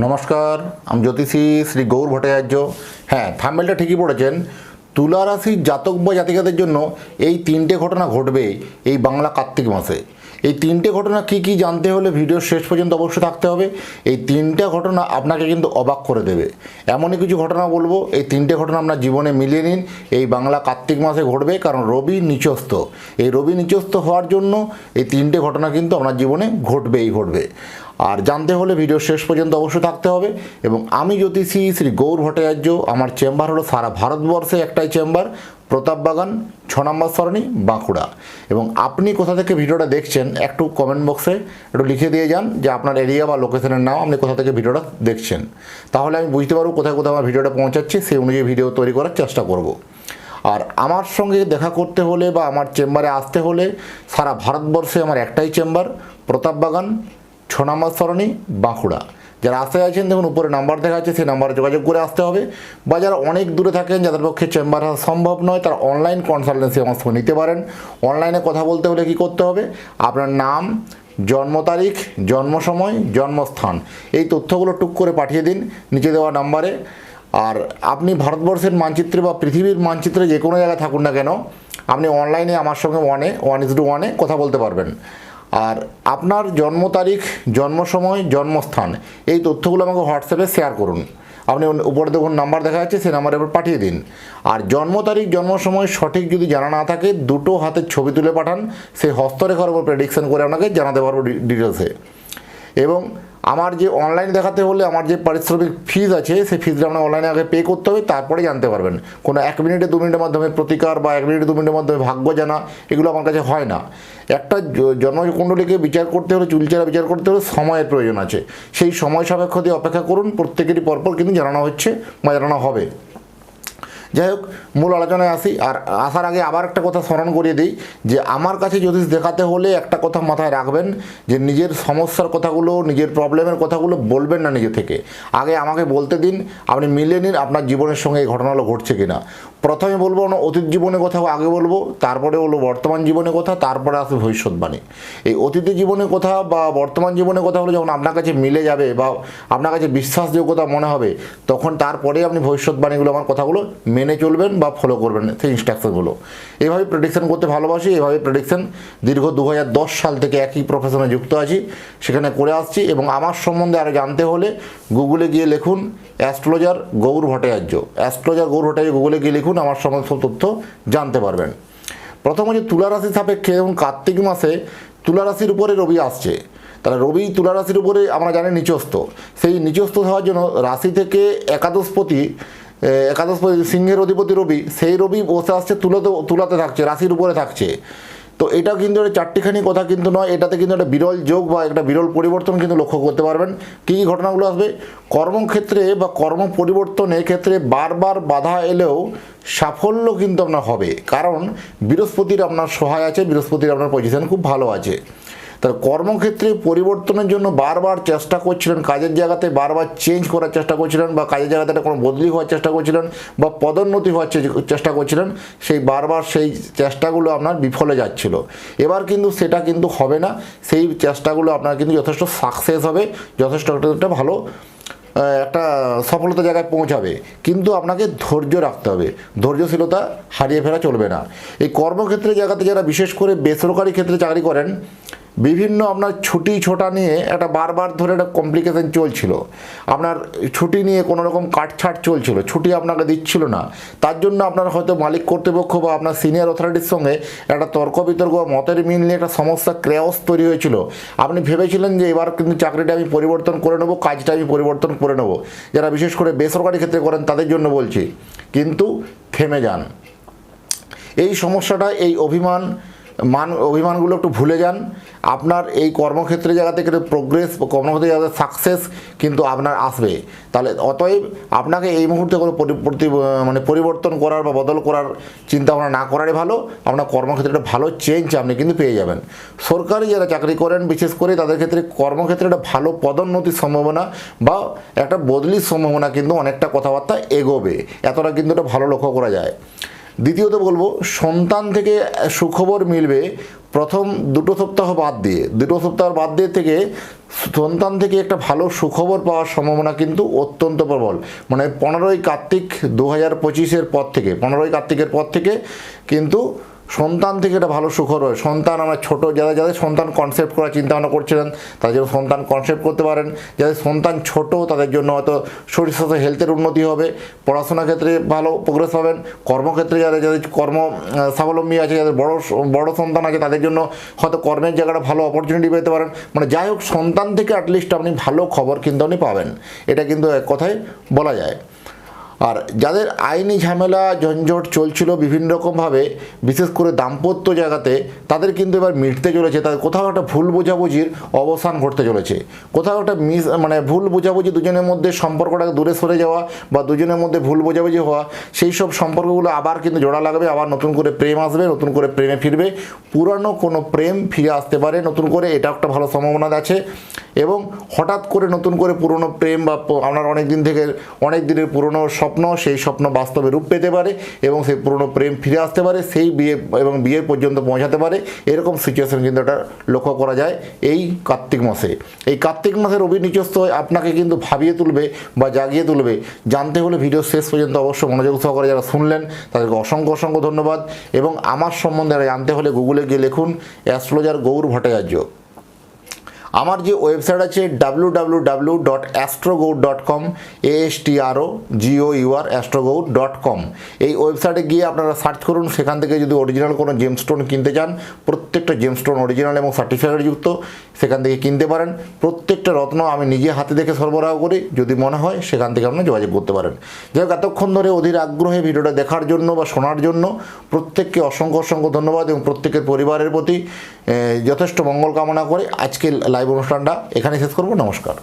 নমস্কার, আমি জ্যোতিষী শ্রী গৌর ভট্টাচার্য। হ্যাঁ থাম্বেলটা ঠিকই পড়েছেন। তুলা রাশির জাতক বা জাতিকাদের জন্য এই তিনটে ঘটনা ঘটবে এই বাংলা কার্তিক মাসে। এই তিনটে ঘটনা কি কি জানতে হলে ভিডিওর শেষ পর্যন্ত অবশ্যই থাকতে হবে। এই তিনটে ঘটনা আপনাকে কিন্তু অবাক করে দেবে। এমনই কিছু ঘটনা বলব, এই তিনটে ঘটনা আপনার জীবনে মিলিয়ে নিন। এই বাংলা কার্তিক মাসে ঘটবে কারণ রবি নিচস্ত এই রবি নিচস্ত হওয়ার জন্য এই তিনটে ঘটনা কিন্তু আপনার জীবনে ঘটবেই ঘটবে। আর জানতে হলে ভিডিও শেষ পর্যন্ত অবশ্যই থাকতে হবে। এবং আমি জ্যোতিষী শ্রী গৌর ভট্টাচার্য, আমার চেম্বার হলো সারা ভারতবর্ষে একটাই চেম্বার, প্রতাপ বাগান, ছ নম্বর সরণি, বাঁকুড়া। এবং আপনি কোথা থেকে ভিডিওটা দেখছেন একটু কমেন্ট বক্সে একটু লিখে দিয়ে যান যে আপনার এরিয়া বা লোকেশনের নাম আপনি কোথা থেকে ভিডিওটা দেখছেন। তাহলে আমি বুঝতে পারব কোথায় কোথায় আমার ভিডিওটা পৌঁছাচ্ছে, সেই অনুযায়ী ভিডিও তৈরি করার চেষ্টা করব। আর আমার সঙ্গে দেখা করতে হলে বা আমার চেম্বারে আসতে হলে সারা ভারতবর্ষে আমার একটাই চেম্বার, প্রতাপ বাগান ছ নম্বর সরণি, বাঁকুড়া। যারা আসতে আছেন, দেখুন, উপরে নাম্বার দেখা যাচ্ছে, সেই নাম্বারে যোগাযোগ করে আসতে হবে। বা যারা অনেক দূরে থাকেন, যাদের পক্ষে চেম্বার আসা সম্ভব নয়, তারা অনলাইন কনসালটেন্সি আমার সঙ্গে নিতে পারেন। অনলাইনে কথা বলতে হলে কী করতে হবে? আপনার নাম, জন্ম তারিখ, জন্ম সময়, জন্মস্থান। এই তথ্যগুলো টুক করে পাঠিয়ে দিন নিচে দেওয়া নাম্বারে। আর আপনি ভারতবর্ষের মানচিত্রে বা পৃথিবীর মানচিত্রে যে কোনো জায়গায় থাকুন না কেন, আপনি অনলাইনে আমার সঙ্গে ওয়ানে ওয়ান ইস টু ওয়ানে কথা বলতে পারবেন। আর আপনার জন্ম তারিখ, জন্ম সময়, জন্মস্থান, এই তথ্যগুলো আমাকে হোয়াটসঅ্যাপে শেয়ার করুন। আপনি উপরে দেখুন নাম্বার দেখা যাচ্ছে, সেই নাম্বারে এবার পাঠিয়ে দিন। আর জন্ম তারিখ, জন্ম সময় সঠিক যদি জানা না থাকে, দুটো হাতের ছবি তুলে পাঠান, সেই হস্তরেখার উপর প্রেডিকশন করে আপনাকে জানাতে পারব ডিটেলসে এবং আমার যে অনলাইন দেখাতে হলে আমার যে পারিশ্রমিক ফিজ আছে, সেই ফিজটা আপনার অনলাইনে আগে পে করতে হবে, তারপরে জানতে পারবেন। কোনো এক মিনিটে দু মিনিটের মাধ্যমে প্রতিকার বা এক মিনিটে দু মিনিটের মাধ্যমে ভাগ্য জানা, এগুলো আমার কাছে হয় না। একটা জন্মকুণ্ডলীকে বিচার করতে হলে, চুলচেরা বিচার করতে হলে সময়ের প্রয়োজন আছে। সেই সময় সাপেক্ষ দিয়ে অপেক্ষা করুন, প্রত্যেকেরই পরপর কিন্তু জানানো হচ্ছে বা জানানো হবে। যাই হোক মূল আলোচনায় আসি। আর আসার আগে আবার একটা কথা স্মরণ করিয়ে দিই, যে আমার কাছে জ্যোতিষ দেখাতে হলে একটা কথা মাথায় রাখবেন, যে নিজের সমস্যার কথাগুলো, নিজের প্রবলেমের কথাগুলো বলবেন না নিজে থেকে। আগে আমাকে বলতে দিন, আপনি মিলে নিন আপনার জীবনের সঙ্গে এই ঘটনাগুলো ঘটছে কিনা। প্রথমে বলব না অতীত জীবনের কথা আগে বলব, তারপরে বলব বর্তমান জীবনের কথা, তারপরে আসবে ভবিষ্যৎবাণী। এই অতীতের জীবনের কথা বা বর্তমান জীবনের কথা হলো যখন আপনার কাছে মিলে যাবে বা আপনার কাছে বিশ্বাসযোগ্যতা মনে হবে, তখন তারপরে আপনি ভবিষ্যৎবাণীগুলো, আমার কথাগুলো মেনে চলবেন বা ফলো করবেন সেই ইনস্ট্রাকশনগুলো এইভাবে প্রেডিকশন করতে ভালোবাসি এইভাবে প্রেডিকশন দীর্ঘ দু হাজার দশ সাল থেকে একই প্রফেশনে যুক্ত আছি, সেখানে করে আসছি এবং আমার সম্বন্ধে আরও জানতে হলে গুগলে গিয়ে লিখুন অ্যাস্ট্রোলজার গৌর ভট্টাচার্য। অ্যাস্ট্রোলজার গৌর ভট্টাচার্য গুগলে গিয়ে লিখুন, আমার সমস্ত তথ্য জানতে পারবেন। প্রথম হচ্ছে তুলা রাশি সাপেক্ষে এবং কার্তিক মাসে তুলা রাশির উপরে রবি আসছে। তাহলে রবি তুলা রাশির উপরে আমরা জানি নিচস্থ। সেই নিচস্থ হওয়ার জন্য রাশি থেকে একাদশপতি এ, একাদশপতি সিংহের অধিপতি রবি সেই রবি বসে আসছে তুলাতে তুলাতে থাকছে রাশির উপরে থাকছে। তো এটা কিন্তু একটা চারটিখানি কথা কিন্তু নয় এটাতে কিন্তু একটা বিরল যোগ বা একটা বিরল পরিবর্তন কিন্তু লক্ষ্য করতে পারবেন। কী কী ঘটনাগুলো আসবে? কর্মক্ষেত্রে বা কর্ম পরিবর্তনের ক্ষেত্রে বারবার বাধা এলেও সাফল্য কিন্তু আপনার হবে। কারণ বৃহস্পতির আপনার সহায় আছে বৃহস্পতির আপনার পজিশন খুব ভালো আছে। তার কর্মক্ষেত্রে পরিবর্তনের জন্য বারবার চেষ্টা করছিলেন, কাজের জায়গাতে বারবার চেঞ্জ করার চেষ্টা করছিলেন বা কাজের জায়গাতে কোনো বদলি হওয়ার চেষ্টা করছিলেন বা পদোন্নতি হওয়ার চেষ্টা করছিলেন, সেই বারবার সেই চেষ্টাগুলো আপনার বিফলে যাচ্ছিল। এবার কিন্তু সেটা কিন্তু হবে না, সেই চেষ্টাগুলো আপনার কিন্তু যথেষ্ট সাকসেস হবে, যথেষ্ট একটা ভালো একটা সফলতা জায়গায় পৌঁছাবে। কিন্তু আপনাকে ধৈর্য রাখতে হবে, ধৈর্যশীলতা হারিয়ে ফেরা চলবে না। এই কর্মক্ষেত্রে জায়গাতে যারা বিশেষ করে বেসরকারি ক্ষেত্রে চাকরি করেন বিভিন্ন আপনার ছুটি ছোটা নিয়ে একটা বারবার ধরে একটা কমপ্লিকেশন চলছিল। আপনার ছুটি নিয়ে কোনো রকম কাটছাট চলছিল, ছুটি আপনাকে দিচ্ছিল না। তার জন্য আপনার হয়তো মালিক কর্তৃপক্ষ বা আপনার সিনিয়র অথরিটির সঙ্গে একটা তর্ক বিতর্ক বা মতের মিল নিয়ে একটা সমস্যা ক্রেয়স তৈরি হয়েছিল। আপনি ভেবেছিলেন যে এবার কিন্তু চাকরিটা আমি পরিবর্তন করে নেব, কাজটা আমি পরিবর্তন করে নেব। যারা বিশেষ করে বেসরকারি ক্ষেত্রে করেন তাদের জন্য বলছি, কিন্তু থেমে যান। এই সমস্যাটা, এই অভিমান মান, অভিমানগুলো একটু ভুলে যান। আপনার এই কর্মক্ষেত্রে জায়গা থেকে প্রোগ্রেস কর্মক্ষেত্রে জায়গাতে সাকসেস কিন্তু আপনার আসবে। তাহলে অতএব আপনাকে এই মুহূর্তে কোনো মানে পরিবর্তন করার বা বদল করার চিন্তা ভাবনা না করারই ভালো। আপনার কর্মক্ষেত্রে একটা ভালো চেঞ্জ আপনি কিন্তু পেয়ে যাবেন। সরকারি যারা চাকরি করেন, বিশেষ করে তাদের ক্ষেত্রে কর্মক্ষেত্রে একটা ভালো পদোন্নতির সম্ভাবনা বা একটা বদলির সম্ভাবনা কিন্তু অনেকটা কথাবার্তা এগোবে। এতটা কিন্তু এটা ভালো লক্ষ্য করা যায়। দ্বিতীয়ত বলব, সন্তান থেকে সুখবর মিলবে প্রথম দুটো সপ্তাহ বাদ দিয়ে। দুটো সপ্তাহ বাদ দিয়ে থেকে সন্তান থেকে একটা ভালো সুখবর পাওয়ার সম্ভাবনা কিন্তু অত্যন্ত প্রবল। মানে পনেরোই কার্তিক দু হাজার পঁচিশের পর থেকে, পনেরোই কার্তিকের পর থেকে কিন্তু সন্তান থেকে এটা ভালো সুখর হয় সন্তান আমরা ছোট, যারা যাদের সন্তান কনসেপ্ট করার চিন্তা ভাবনা করছিলেন, তাদের জন্য সন্তান কনসেপ্ট করতে পারেন। যাদের সন্তান ছোট, তাদের জন্য হয়তো শরীর স্বাস্থ্য হেলথের উন্নতি হবে। পড়াশোনার ক্ষেত্রে ভালো প্রোগ্রেস পাবেন। কর্মক্ষেত্রে যাদের যাদের কর্ম স্বাবলম্বী আছে, যাদের বড় বড় সন্তান আছে, তাদের জন্য হয়তো কর্মের জায়গাটা ভালো অপরচুনিটি পেতে পারেন। মানে যাই হোক, সন্তান থেকে অ্যাটলিস্ট আপনি ভালো খবর কিন্তু আপনি পাবেন। এটা কিন্তু এক কথায় বলা যায়। আর যাদের আইনি ঝামেলা ঝঞ্ঝট চলছিল বিভিন্ন রকমভাবে বিশেষ করে দাম্পত্য জায়গাতে, তাদের কিন্তু এবার মিটতে চলেছে। তাদের কোথাও একটা ভুল বোঝাবুঝির অবসান ঘটতে চলেছে। কোথাও একটা মিস মানে ভুল বোঝাবুঝি দুজনের মধ্যে সম্পর্কটাকে দূরে সরে যাওয়া বা দুজনের মধ্যে ভুল বোঝাবুঝি হওয়া, সেই সব সম্পর্কগুলো আবার কিন্তু জোড়া লাগবে, আবার নতুন করে প্রেম আসবে, নতুন করে প্রেমে ফিরবে। পুরানো কোনো প্রেম ফিরে আসতে পারে, নতুন করে এটা একটা ভালো সম্ভাবনা আছে। এবং হঠাৎ করে নতুন করে পুরনো প্রেম বা আপনার অনেক দিন থেকে, অনেক দিনের পুরনো স্বপ্ন, সেই স্বপ্ন বাস্তবে রূপ পেতে পারে এবং সেই পুরনো প্রেম ফিরে আসতে পারে, সেই বিয়ে এবং বিয়ের পর্যন্ত পৌঁছাতে পারে। এরকম সিচুয়েশন কিন্তু এটা লক্ষ্য করা যায় এই কার্তিক মাসে। এই কার্তিক মাসের অভিনিচস্ত আপনাকে কিন্তু ভাবিয়ে তুলবে বা জাগিয়ে তুলবে। জানতে হলে ভিডিও শেষ পর্যন্ত অবশ্যই মনোযোগ সহকারে যারা শুনলেন, তাদেরকে অসংখ্য অসংখ্য ধন্যবাদ। এবং আমার সম্বন্ধে জানতে হলে গুগলে গিয়ে লিখুন অ্যাস্ট্রোলজার গৌর ভট্টাচার্য। আমার যে ওয়েবসাইট আছে W W W dot astrogour dot com S T R O G O U R astrogour dot com এই ওয়েবসাইটে গিয়ে আপনারা সার্চ করুন, সেখান থেকে যদি অরিজিনাল কোনো জেমস্টোন কিনতে চান, প্রত্যেকটা জেমস্টোন অরিজিনাল এবং সার্টিফিকেট যুক্ত, সেখান থেকে কিনতে পারেন। প্রত্যেকটা রত্ন আমি নিজে হাতে দেখে সরবরাহ করি, যদি মনে হয় সেখান থেকে আপনারা যোগাযোগ করতে পারেন। যাই হোক, এতক্ষণ ধরে অধীর আগ্রহে ভিডিওটা দেখার জন্য বা শোনার জন্য প্রত্যেককে অসংখ্য অসংখ্য ধন্যবাদ এবং প্রত্যেকের পরিবারের প্রতি যথেষ্ট মঙ্গল কামনা করে। আজকে লাইভ অনুষ্ঠানটা এখানে শেষ করব। নমস্কার।